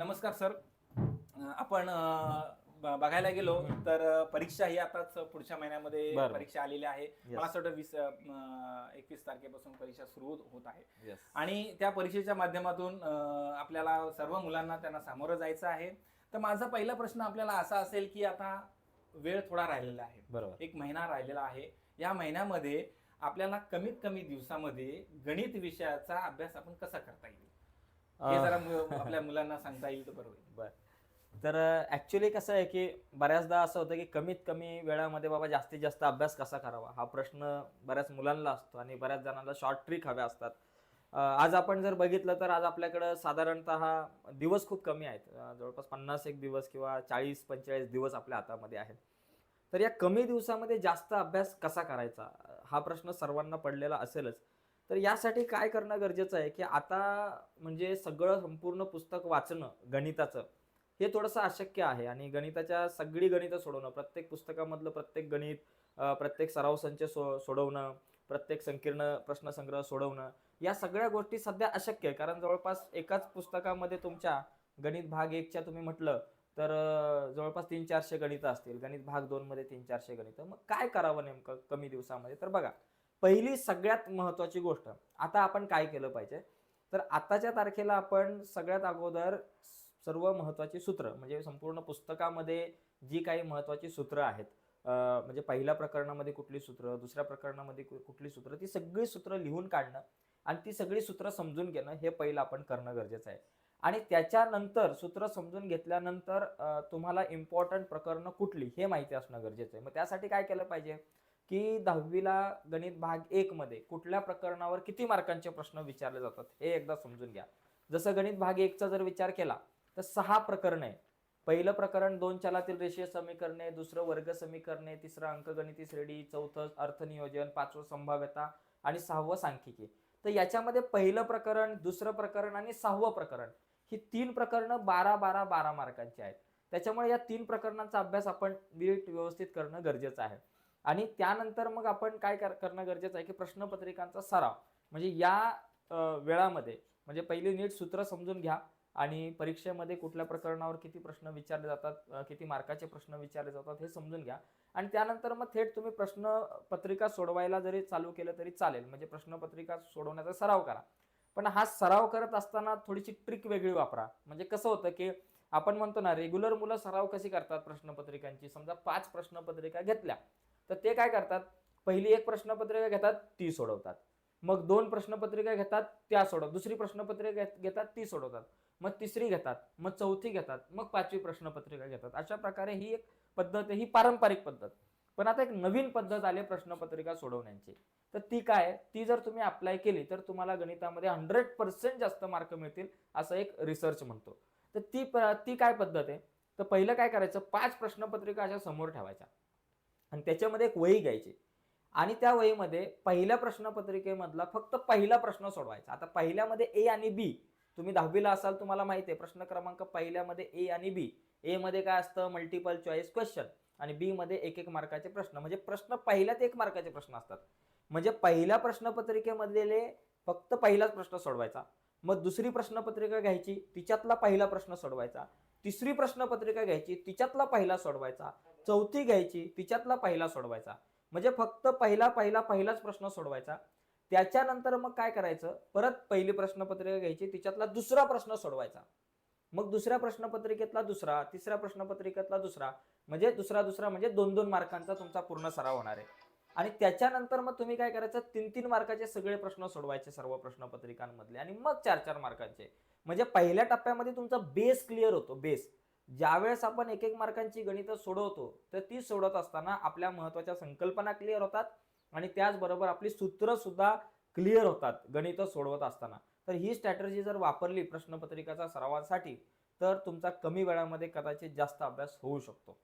नमस्कार सर. आपण बघायला गेलो तर परीक्षा ही आताच पुढच्या महिन्यामध्ये. परीक्षा आलेली आहे. मला असं वाटतं वीस एकवीस तारखेपासून परीक्षा सुरू होत आहे. आणि त्या परीक्षेच्या माध्यमातून आपल्याला सर्व मुलांना त्यांना सामोरं जायचं आहे. तर माझा पहिला प्रश्न आपल्याला असा असेल की आता वेळ थोडा राहिलेला आहे. बरोबर. एक महिना राहिलेला आहे. या महिन्यामध्ये आपल्याला कमीत कमी दिवसामध्ये गणित विषयाचा अभ्यास आपण कसा करता येईल? हे अं, जरा मु- आपल्या मुलांना सांगता येईल तर बरं होईल बर. तर ऍक्च्युली कसं आहे की बऱ्याचदा असं होतं की कमीत कमी वेळामध्ये बाबा जास्तीत जास्त अभ्यास कसा करावा? हा प्रश्न बऱ्याच मुलांना असतो आणि बऱ्याच जणांना शॉर्ट ट्रिक हव्या असतात. अं, आज आपण जर बघितलं तर आज आपल्याकडं साधारणतः दिवस खूप कमी आहेत. अं, जवळपास पन्नास एक दिवस किंवा चाळीस पंचेचाळीस दिवस आपल्या हातामध्ये आहेत. तर या कमी दिवसामध्ये जास्त अभ्यास कसा करायचा? हा प्रश्न सर्वांना पडलेला असेलच. तर यासाठी काय करणं गरजेचं आहे? की आता म्हणजे सगळं संपूर्ण पुस्तक वाचणं गणिताचं हे थोडंसं अशक्य आहे. आणि गणिताच्या सगळी गणितं सोडवणं प्रत्येक पुस्तकामधलं प्रत्येक गणित प्रत्येक सराव संच सो सोडवणं प्रत्येक संकीर्ण प्रश्नसंग्रह सोडवणं या सगळ्या गोष्टी सध्या अशक्य आहे. कारण जवळपास एकाच पुस्तकामध्ये तुमच्या गणित भाग एकच्या तुम्ही म्हटलं तर जवळपास तीन चारशे गणितं असतील. गणित भाग दोनमध्ये तीन चारशे गणितं. मग काय करावं नेमकं कमी दिवसामध्ये? तर बघा पहिली सगळ्यात महत्त्वाची गोष्ट. आता आपण काय केलं पाहिजे? तर आताच्या तारखेला आपण सगळ्यात अगोदर सर्व महत्त्वाची सूत्र म्हणजे संपूर्ण पुस्तकामध्ये जी काही महत्त्वाची सूत्र आहेत म्हणजे पहिल्या प्रकरणामध्ये कुठली सूत्र दुसऱ्या प्रकरणामध्ये कु- कुठली सूत्र ती सगळी सूत्र लिहून काढणं आणि ती सगळी सूत्र समजून घेणं हे पहिलं आपण करणं गरजेचं आहे. आणि त्याच्यानंतर सूत्र समजून घेतल्यानंतर तुम्हाला इम्पॉर्टंट प्रकरणं कुठली हे माहिती असणं गरजेचं आहे. मग त्यासाठी काय केलं पाहिजे? की दहावीला गणित भाग एक मध्ये कुठल्या प्रकरणावर किती मार्कांचे प्रश्न विचारले जातात हे एकदा समजून घ्या. जसं गणित भाग एकचा जर विचार केला तर सहा प्रकरण आहे पहिलं प्रकरण दोन चलातील रेषीय समीकरणे दुसरं वर्ग समीकरणे तिसरं अंकगणिती श्रेणी चौथं अर्थनियोजन पाचवं संभाव्यता आणि सहावं सांख्यिकी. तर याच्यामध्ये पहिलं प्रकरण दुसरं प्रकरण आणि सहावं प्रकरण ही तीन प्रकरणं बारा बारा बारा मार्कांची आहेत. त्याच्यामुळे या तीन प्रकरणांचा अभ्यास आपण नीट व्यवस्थित करणं गरजेचं आहे. आणि त्यानंतर मग आपण काय कर- करणं गरजेचं आहे की प्रश्नपत्रिकांचा सराव. म्हणजे या वेळामध्ये म्हणजे पहिली नीट सूत्र समजून घ्या आणि परीक्षेमध्ये कुठल्या प्रकरणावर किती प्रश्न विचारले जातात किती मार्काचे प्रश्न विचारले जातात हे समजून घ्या. आणि त्यानंतर मग थेट तुम्ही प्रश्नपत्रिका सोडवायला जरी चालू केलं तरी चालेल. म्हणजे प्रश्नपत्रिका सोडवण्याचा सराव करा. पण हा सराव करत असताना थोडीशी ट्रिक वेगळी वापरा. म्हणजे कसं होतं की आपण म्हणतो ना रेग्युलर मुलं सराव कशी करतात प्रश्नपत्रिकांची? समजा पाच प्रश्नपत्रिका घेतल्या. तर ते काय करतात? पहिली एक प्रश्नपत्रिका घेतात ती सोडवतात. मग दोन प्रश्नपत्रिका घेतात त्या सोडव दुसरी प्रश्नपत्रिका घेत- घेतात ती सोडवतात. मग तिसरी घेतात मग चौथी घेतात मग पाचवी प्रश्नपत्रिका घेतात. अशा प्रकारे ही एक पद्धत आहे ही पारंपरिक पद्धत. पण आता एक नवीन पद्धत आली आहे प्रश्नपत्रिका सोडवण्याची. तर ती काय ती जर तुम्ही अप्लाय केली तर तुम्हाला गणितामध्ये हंड्रेड पर्सेंट जास्त मार्क मिळतील असं एक रिसर्च म्हणतो. तर ती प- ती काय पद्धत आहे? तर पहिलं काय करायचं? पाच प्रश्नपत्रिका अशा समोर ठेवायच्या. आणि त्याच्यामध्ये एक वही घ्यायची. आणि त्या वहीमध्ये पहिल्या प्रश्नपत्रिकेमधला फक्त पहिला प्रश्न सोडवायचा. आता पहिल्यामध्ये ए आणि बी तुम्ही दहावीला असाल तुम्हाला माहिती आहे प्रश्न क्रमांक पहिल्यामध्ये ए आणि बी एमध्ये काय असतं? मल्टिपल चॉईस क्वेश्चन आणि बीमध्ये एक एक मार्काचे प्रश्न. म्हणजे प्रश्न पहिल्यात एक मार्काचे प्रश्न असतात. म्हणजे पहिल्या प्रश्नपत्रिकेमधले फक्त पहिलाच प्रश्न सोडवायचा. मग दुसरी प्रश्नपत्रिका घ्यायची तिच्यातला पहिला प्रश्न सोडवायचा. तिसरी प्रश्नपत्रिका घ्यायची तिच्यातला पहिला सोडवायचा. चौथी घ्यायची तिच्यातला पहिला सोडवायचा. म्हणजे फक्त पहिला पहिला पहिलाच प्रश्न सोडवायचा. त्याच्यानंतर मग काय करायचं? परत पहिली प्रश्नपत्रिका घ्यायची तिच्यातला दुसरा प्रश्न सोडवायचा. मग दुसऱ्या प्रश्नपत्रिकेतला दुसरा तिसऱ्या प्रश्नपत्रिकेतला दुसरा. म्हणजे दुसरा दुसरा म्हणजे दोन दोन मार्कांचा तुमचा पूर्ण सराव होणार आहे. आणि त्याच्यानंतर मग तुम्ही काय करायचं? तीन तीन मार्काचे सगळे प्रश्न सोडवायचे सर्व प्रश्नपत्रिकांमधले. आणि मग चार चार मार्कांचे. म्हणजे पहिल्या टप्प्यामध्ये तुमचा बेस क्लिअर होतो बेस ज्यावेळेस आपण एक एक मार्कांची गणितं सोडवतो तर ती सोडवत असताना आपल्या महत्त्वाच्या संकल्पना क्लिअर होतात आणि त्याचबरोबर आपली सूत्रसुद्धा क्लिअर होतात गणितं सोडवत असताना. तर ही स्ट्रॅटर्जी जर वापरली प्रश्नपत्रिकाचा सरावासाठी तर तुमचा कमी वेळामध्ये कदाचित जास्त अभ्यास होऊ शकतो.